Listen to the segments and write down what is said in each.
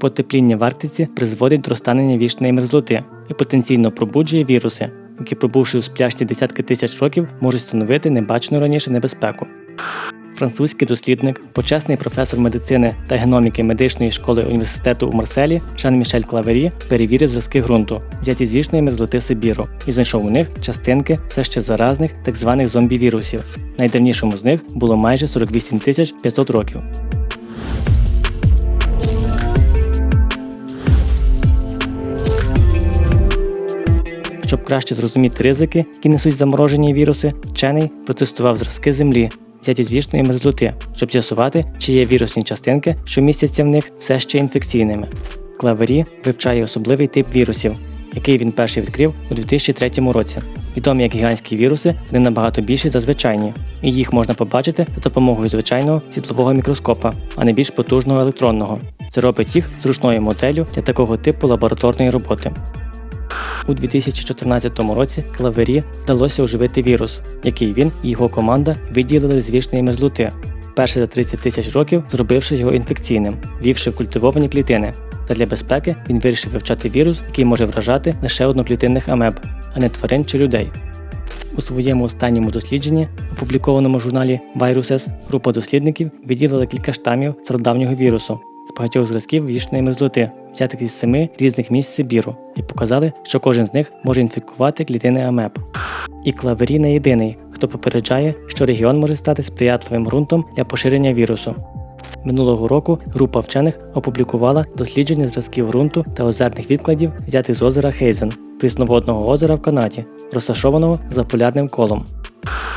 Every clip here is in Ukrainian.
Потепління в Арктиці призводить до розтанення вічної мерзлоти і потенційно пробуджує віруси, які, пробувши у спляшці десятки тисяч років, можуть становити небачену раніше небезпеку. Французький дослідник, почесний професор медицини та геноміки медичної школи університету у Марселі Жан-Мішель Клавері перевірив зразки ґрунту, взяті з вічної мерзлоти Сибіру, і знайшов у них частинки все ще заразних так званих зомбі-вірусів. Найдавнішому з них було майже 48 тисяч 500 років. Щоб краще зрозуміти ризики, які несуть заморожені віруси, вчений протестував зразки землі, взяті з вічної мерзлоти, щоб з'ясувати, чи є вірусні частинки, що містяться в них, все ще інфекційними. Клавері вивчає особливий тип вірусів, який він перший відкрив у 2003 році. Відомі як гігантські віруси, вони набагато більші за звичайні, і їх можна побачити за допомогою звичайного світлового мікроскопа, а не більш потужного електронного. Це робить їх зручною моделлю для такого типу лабораторної роботи. У 2014 році Клавері вдалося оживити вірус, який він і його команда виділили з вічної мерзлоти, перше за 30 тисяч років зробивши його інфекційним, ввівши в культивовані клітини. Та для безпеки він вирішив вивчати вірус, який може вражати лише одноклітинних амеб, а не тварин чи людей. У своєму останньому дослідженні, опублікованому в журналі Viruses, група дослідників виділила кілька штамів стародавнього вірусу з багатьох зразків вічної мерзлоти, взятих із семи різних місць Сибіру, і показали, що кожен з них може інфікувати клітини амеб. І клавері не єдиний, хто попереджає, що регіон може стати сприятливим ґрунтом для поширення вірусу. Минулого року група вчених опублікувала дослідження зразків ґрунту та озерних відкладів, взятих з озера Хейзен, прісноводного озера в Канаді, розташованого за полярним колом.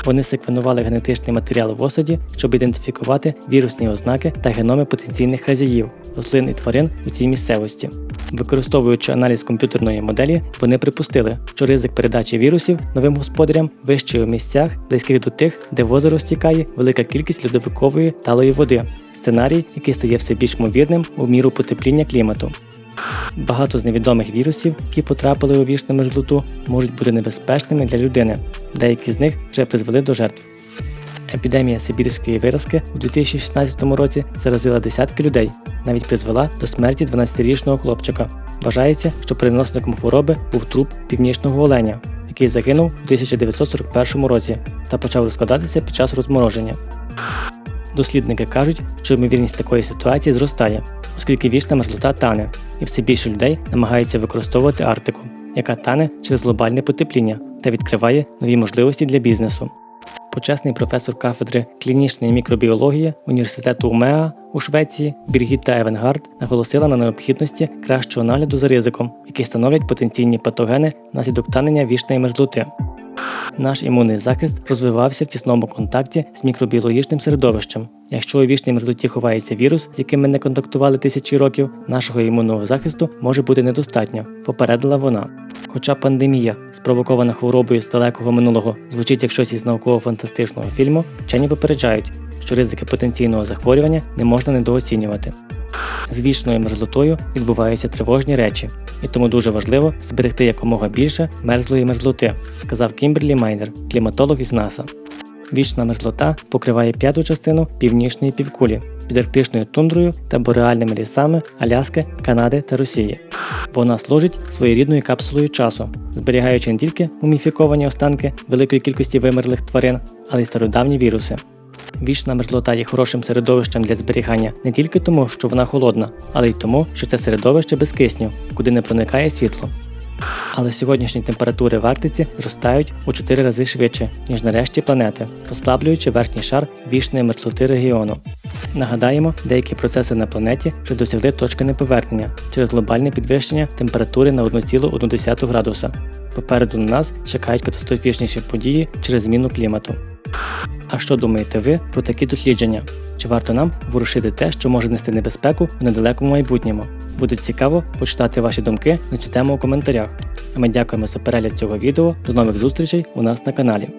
Вони секвенували генетичний матеріал в осаді, щоб ідентифікувати вірусні ознаки та геноми потенційних хазяїв, рослин і тварин у цій місцевості. Використовуючи аналіз комп'ютерної моделі, вони припустили, що ризик передачі вірусів новим господарям вищий у місцях, близьких до тих, де в озеро стікає велика кількість льодовикової талої води, сценарій, який стає все більш ймовірним у міру потепління клімату. Багато з невідомих вірусів, які потрапили у вічну мерзлоту, можуть бути небезпечними для людини. Деякі з них вже призвели до жертв. Епідемія Сибірської виразки у 2016 році заразила десятки людей, навіть призвела до смерті 12-річного хлопчика. Вважається, що переносником хвороби був труп північного оленя, який загинув у 1941 році та почав розкладатися під час розмороження. Дослідники кажуть, що ймовірність такої ситуації зростає, оскільки вічна мерзлота тане, і все більше людей намагаються використовувати Арктику, яка тане через глобальне потепління та відкриває нові можливості для бізнесу. Почесний професор кафедри клінічної мікробіології університету УМЕА у Швеції Біргітта Евенгард наголосила на необхідності кращого нагляду за ризиком, який становлять потенційні патогени внаслідок танення вічної мерзлоти. Наш імунний захист розвивався в тісному контакті з мікробіологічним середовищем. Якщо у вічній мерзлоті ховається вірус, з яким ми не контактували тисячі років, нашого імунного захисту може бути недостатньо, попередила вона. Хоча пандемія, спровокована хворобою з далекого минулого, звучить як щось із науково-фантастичного фільму, вчені попереджають, що ризики потенційного захворювання не можна недооцінювати. З вічною мерзлотою відбуваються тривожні речі, і тому дуже важливо зберегти якомога більше мерзлої мерзлоти, сказав Кімберлі Майнер, кліматолог із НАСА. Вічна мерзлота покриває п'яту частину північної півкулі під арктичною тундрою та бореальними лісами Аляски, Канади та Росії. Вона служить своєрідною капсулою часу, зберігаючи не тільки муміфіковані останки великої кількості вимерлих тварин, але й стародавні віруси. Вічна мерзлота є хорошим середовищем для зберігання не тільки тому, що вона холодна, але й тому, що це середовище без кисню, куди не проникає світло. Але сьогоднішні температури в Арктиці зростають у 4 рази швидше, ніж на решті планети, послаблюючи верхній шар вічної мерзлоти регіону. Нагадаємо, деякі процеси на планеті вже досягли точки неповернення через глобальне підвищення температури на 1,1 градуса. Попереду на нас чекають катастрофічніші події через зміну клімату. А що думаєте ви про такі дослідження? Чи варто нам ворушити те, що може нести небезпеку в недалекому майбутньому? Буде цікаво почитати ваші думки на цю тему у коментарях. А ми дякуємо за перегляд цього відео. До нових зустрічей у нас на каналі.